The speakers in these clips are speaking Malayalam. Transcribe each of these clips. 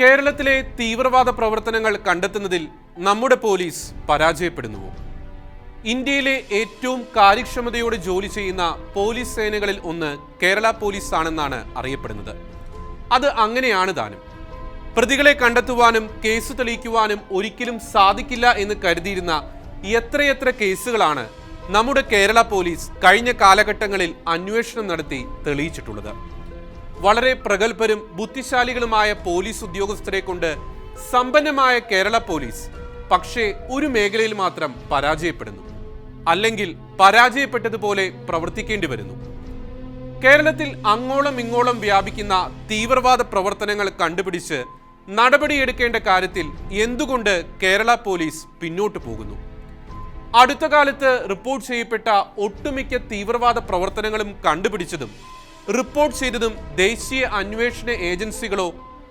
കേരളത്തിലെ തീവ്രവാദ പ്രവർത്തനങ്ങൾ കണ്ടെത്തുന്നതിൽ നമ്മുടെ പോലീസ് പരാജയപ്പെടുന്നുവോ? ഇന്ത്യയിലെ ഏറ്റവും കാര്യക്ഷമതയോടെ ജോലി ചെയ്യുന്ന പോലീസ് സേനകളിൽ ഒന്ന് കേരള പോലീസ് ആണെന്നാണ് അറിയപ്പെടുന്നത്. അത് അങ്ങനെയാണ് താനും. പ്രതികളെ കണ്ടെത്തുവാനും കേസ് തെളിയിക്കുവാനും ഒരിക്കലും സാധിക്കില്ല എന്ന് കരുതിയിരുന്ന എത്രയെത്ര കേസുകളാണ് നമ്മുടെ കേരള പോലീസ് കഴിഞ്ഞ കാലഘട്ടങ്ങളിൽ അന്വേഷണം നടത്തി തെളിയിച്ചിട്ടുള്ളത്. വളരെ പ്രഗത്ഭരും ബുദ്ധിശാലികളുമായ പോലീസ് ഉദ്യോഗസ്ഥരെ കൊണ്ട് സമ്പന്നമായ കേരള പോലീസ് പക്ഷേ ഒരു മേഖലയിൽ മാത്രം പരാജയപ്പെടുന്നു. അല്ലെങ്കിൽ പരാജയപ്പെട്ടതുപോലെ പ്രവർത്തിക്കേണ്ടി വരുന്നു. കേരളത്തിൽ അങ്ങോളം ഇങ്ങോളം വ്യാപിക്കുന്ന തീവ്രവാദ പ്രവർത്തനങ്ങൾ കണ്ടുപിടിച്ച് നടപടിയെടുക്കേണ്ട കാര്യത്തിൽ എന്തുകൊണ്ട് കേരള പോലീസ് പിന്നോട്ട് പോകുന്നു? അടുത്ത കാലത്ത് റിപ്പോർട്ട് ചെയ്യപ്പെട്ട ഒട്ടുമിക്ക തീവ്രവാദ പ്രവർത്തനങ്ങളും കണ്ടുപിടിച്ചതും റിപ്പോർട്ട് ചെയ്തതും ദേശീയ അന്വേഷണ ഏജൻസികളോ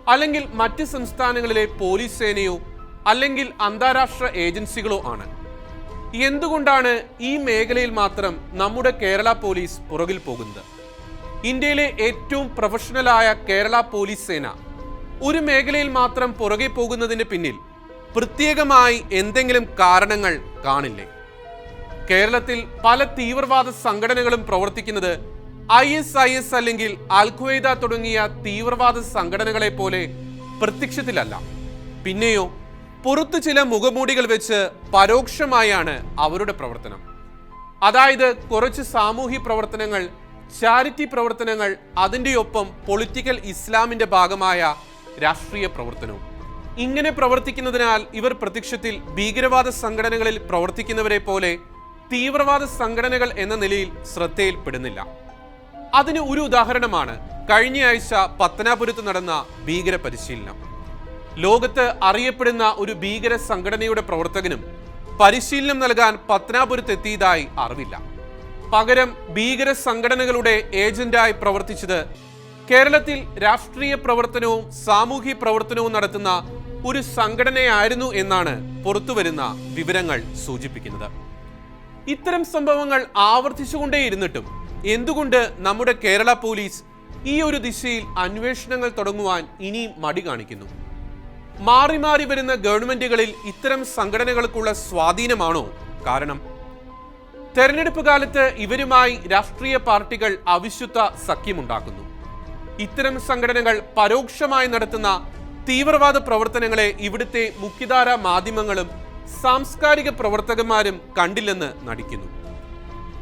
അല്ലെങ്കിൽ മറ്റ് സംസ്ഥാനങ്ങളിലെ പോലീസ് സേനയോ അല്ലെങ്കിൽ അന്താരാഷ്ട്ര ഏജൻസികളോ ആണ്. എന്തുകൊണ്ടാണ് ഈ മേഖലയിൽ മാത്രം നമ്മുടെ കേരള പോലീസ് പുറകിൽ പോകുന്നത്? ഇന്ത്യയിലെ ഏറ്റവും പ്രൊഫഷണലായ കേരള പോലീസ് സേന ഒരു മേഖലയിൽ മാത്രം പുറകെ പോകുന്നതിന് പിന്നിൽ പ്രത്യേകമായി എന്തെങ്കിലും കാരണങ്ങൾ കാണില്ലേ? കേരളത്തിൽ പല തീവ്രവാദ സംഘടനകളും പ്രവർത്തിക്കുന്നത് ഐ എസ് ഐ എസ് അല്ലെങ്കിൽ അൽഖ്വയ്ദ തുടങ്ങിയ തീവ്രവാദ സംഘടനകളെ പോലെ പ്രത്യക്ഷത്തിലല്ല. പിന്നെയോ പുറത്ത് ചില മുഖമൂടികൾ വെച്ച് പരോക്ഷമായാണ് അവരുടെ പ്രവർത്തനം. അതായത് കുറച്ച് സാമൂഹ്യ പ്രവർത്തനങ്ങൾ ചാരിറ്റി പ്രവർത്തനങ്ങൾ അതിന്റെ ഒപ്പം പൊളിറ്റിക്കൽ ഇസ്ലാമിന്റെ ഭാഗമായ രാഷ്ട്രീയ പ്രവർത്തനവും. ഇങ്ങനെ പ്രവർത്തിക്കുന്നതിനാൽ ഇവർ പ്രത്യക്ഷത്തിൽ ഭീകരവാദ സംഘടനകളിൽ പ്രവർത്തിക്കുന്നവരെ പോലെ തീവ്രവാദ സംഘടനകൾ എന്ന നിലയിൽ ശ്രദ്ധയിൽപ്പെടുന്നില്ല. അതിന് ഒരു ഉദാഹരണമാണ്. കഴിഞ്ഞയാഴ്ച പത്തനാപുരത്ത് നടന്ന ഭീകര പരിശീലനം ലോകത്ത് അറിയപ്പെടുന്ന ഒരു ഭീകര സംഘടനയുടെ പ്രവർത്തകനും പരിശീലനം നൽകാൻ പത്തനാപുരത്ത് എത്തിയതായി അറിവില്ല. പകരം ഭീകര സംഘടനകളുടെ ഏജന്റായി പ്രവർത്തിച്ചത് കേരളത്തിൽ രാഷ്ട്രീയ പ്രവർത്തനവും സാമൂഹ്യ പ്രവർത്തനവും നടത്തുന്ന ഒരു സംഘടനയായിരുന്നു എന്നാണ് പുറത്തുവരുന്ന വിവരങ്ങൾ സൂചിപ്പിക്കുന്നത്. ഇത്തരം സംഭവങ്ങൾ ആവർത്തിച്ചുകൊണ്ടേയിരുന്നിട്ടും എന്തുകൊണ്ട് നമ്മുടെ കേരള പോലീസ് ഈ ഒരു ദിശയിൽ അന്വേഷണങ്ങൾ തുടങ്ങുവാൻ ഇനിയും മടി കാണിക്കുന്നു? മാറി മാറി വരുന്ന ഗവൺമെന്റുകളിൽ ഇത്തരം സംഘടനകൾക്കുള്ള സ്വാധീനമാണോ കാരണം? തെരഞ്ഞെടുപ്പ് കാലത്ത് ഇവരുമായി രാഷ്ട്രീയ പാർട്ടികൾ അവിശുദ്ധ സഖ്യമുണ്ടാക്കുന്നു. ഇത്തരം സംഘടനകൾ പരോക്ഷമായി നടത്തുന്ന തീവ്രവാദ പ്രവർത്തനങ്ങളെ ഇവിടുത്തെ മുഖ്യധാര മാധ്യമങ്ങളും സാംസ്കാരിക പ്രവർത്തകന്മാരും കണ്ടില്ലെന്ന് നടിക്കുന്നു.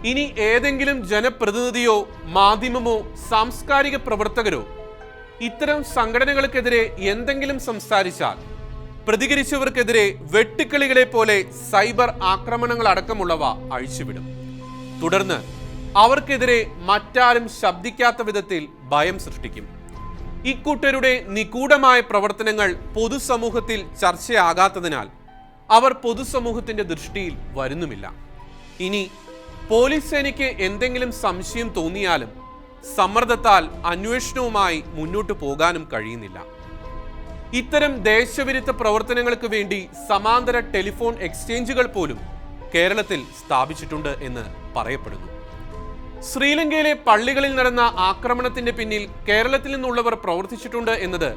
ഇനി ഏതെങ്കിലും ജനപ്രതിനിധിയോ മാധ്യമമോ സാംസ്കാരിക പ്രവർത്തകരോ ഇത്തരം സംഘടനകൾക്കെതിരെ എന്തെങ്കിലും സംസാരിച്ചാൽ പ്രതികരിച്ചവർക്കെതിരെ വെട്ടുക്കിളികളെ പോലെ സൈബർ ആക്രമണങ്ങൾ അടക്കമുള്ളവ അഴിച്ചുവിടും. തുടർന്ന് അവർക്കെതിരെ മറ്റാരും ശബ്ദിക്കാത്ത വിധത്തിൽ ഭയം സൃഷ്ടിക്കും. ഇക്കൂട്ടരുടെ നിഗൂഢമായ പ്രവർത്തനങ്ങൾ പൊതുസമൂഹത്തിൽ ചർച്ചയാകാത്തതിനാൽ അവർ പൊതുസമൂഹത്തിന്റെ ദൃഷ്ടിയിൽ വരുന്നുമില്ല. ഇനി പോലീസ് സേനയ്ക്ക് എന്തെങ്കിലും സംശയം തോന്നിയാലും സമ്മർദ്ദത്താൽ അന്വേഷണവുമായി മുന്നോട്ടു പോകാനും കഴിയുന്നില്ല. ഇത്തരം ദേശവിരുദ്ധ പ്രവർത്തനങ്ങൾക്ക് വേണ്ടി സമാന്തര ടെലിഫോൺ എക്സ്ചേഞ്ചുകൾ പോലും കേരളത്തിൽ സ്ഥാപിച്ചിട്ടുണ്ട് എന്ന് പറയപ്പെടുന്നു. ശ്രീലങ്കയിലെ പള്ളികളിൽ നടന്ന ആക്രമണത്തിന്റെ പിന്നിൽ കേരളത്തിൽ നിന്നുള്ളവർ പ്രവർത്തിച്ചിട്ടുണ്ട് എന്നത്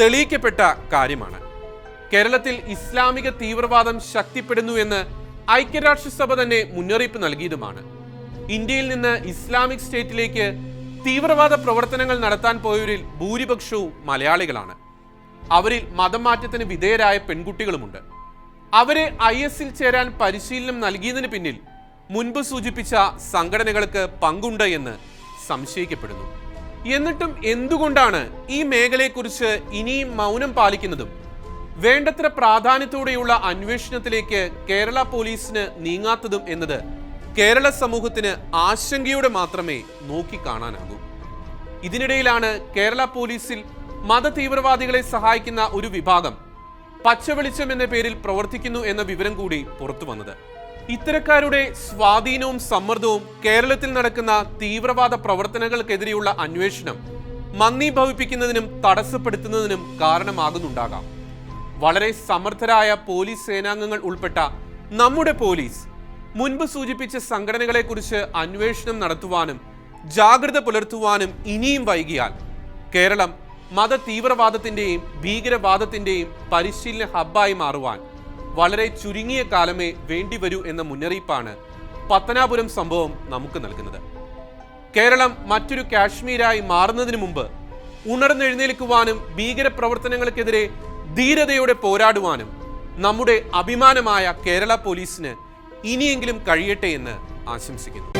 തെളിയിക്കപ്പെട്ട കാര്യമാണ്. കേരളത്തിൽ ഇസ്ലാമിക തീവ്രവാദം ശക്തിപ്പെടുന്നു എന്ന് ഐക്യരാഷ്ട്രസഭ തന്നെ മുന്നറിയിപ്പ് നൽകിയതുമാണ്. ഇന്ത്യയിൽ നിന്ന് ഇസ്ലാമിക് സ്റ്റേറ്റിലേക്ക് തീവ്രവാദ പ്രവർത്തനങ്ങൾ നടത്താൻ പോയവരിൽ ഭൂരിപക്ഷവും മലയാളികളാണ്. അവരിൽ മതം മാറ്റത്തിന് വിധേയരായ പെൺകുട്ടികളുമുണ്ട്. അവരെ ഐ എസിൽ ചേരാൻ പരിശീലനം നൽകിയതിന് പിന്നിൽ മുൻപ് സൂചിപ്പിച്ച സംഘടനകൾക്ക് പങ്കുണ്ട് എന്ന് സംശയിക്കപ്പെടുന്നു. എന്നിട്ടും എന്തുകൊണ്ടാണ് ഈ മേഖലയെക്കുറിച്ച് ഇനിയും മൗനം പാലിക്കുന്നതും വേണ്ടത്ര പ്രാധാന്യത്തോടെയുള്ള അന്വേഷണത്തിലേക്ക് കേരള പോലീസിന് നീങ്ങാത്തതും എന്നത് കേരള സമൂഹത്തിന് ആശങ്കയോടെ മാത്രമേ നോക്കിക്കാണാനാകൂ. ഇതിനിടയിലാണ് കേരള പോലീസിൽ മതതീവ്രവാദികളെ സഹായിക്കുന്ന ഒരു വിഭാഗം പച്ചവെളിച്ചം എന്ന പേരിൽ പ്രവർത്തിക്കുന്നു എന്ന വിവരം കൂടി പുറത്തു വന്നത്. ഇത്തരക്കാരുടെ സ്വാധീനവും സമ്മർദ്ദവും കേരളത്തിൽ നടക്കുന്ന തീവ്രവാദ പ്രവർത്തനങ്ങൾക്കെതിരെയുള്ള അന്വേഷണം മന്ദീഭവിപ്പിക്കുന്നതിനും തടസ്സപ്പെടുത്തുന്നതിനും കാരണമാകുന്നുണ്ടാകാം. വളരെ സമർത്ഥരായ പോലീസ് സേനാംഗങ്ങൾ ഉൾപ്പെട്ട നമ്മുടെ പോലീസ് മുൻപ് സൂചിപ്പിച്ച സംഘടനകളെക്കുറിച്ച് അന്വേഷണം നടത്തുവാനും ജാഗ്രത പുലർത്തുവാനും ഇനിയും വൈകിയാൽ കേരളം മത തീവ്രവാദത്തിന്റെയും ഭീകരവാദത്തിന്റെയും പരിശീലന ഹബ്ബായി മാറുവാൻ വളരെ ചുരുങ്ങിയ കാലമേ വേണ്ടിവരൂ എന്ന മുന്നറിയിപ്പാണ് പത്തനാപുരം സംഭവം നമുക്ക് നൽകുന്നത്. കേരളം മറ്റൊരു കാശ്മീരായി മാറുന്നതിന് മുമ്പ് ഉണർന്നെഴുന്നേൽക്കുവാനും ഭീകരപ്രവർത്തനങ്ങൾക്കെതിരെ ധീരതയോടെ പോരാടുവാനും നമ്മുടെ അഭിമാനമായ കേരള പോലീസിന് ഇനിയെങ്കിലും കഴിയട്ടെ എന്ന് ആശംസിക്കുന്നു.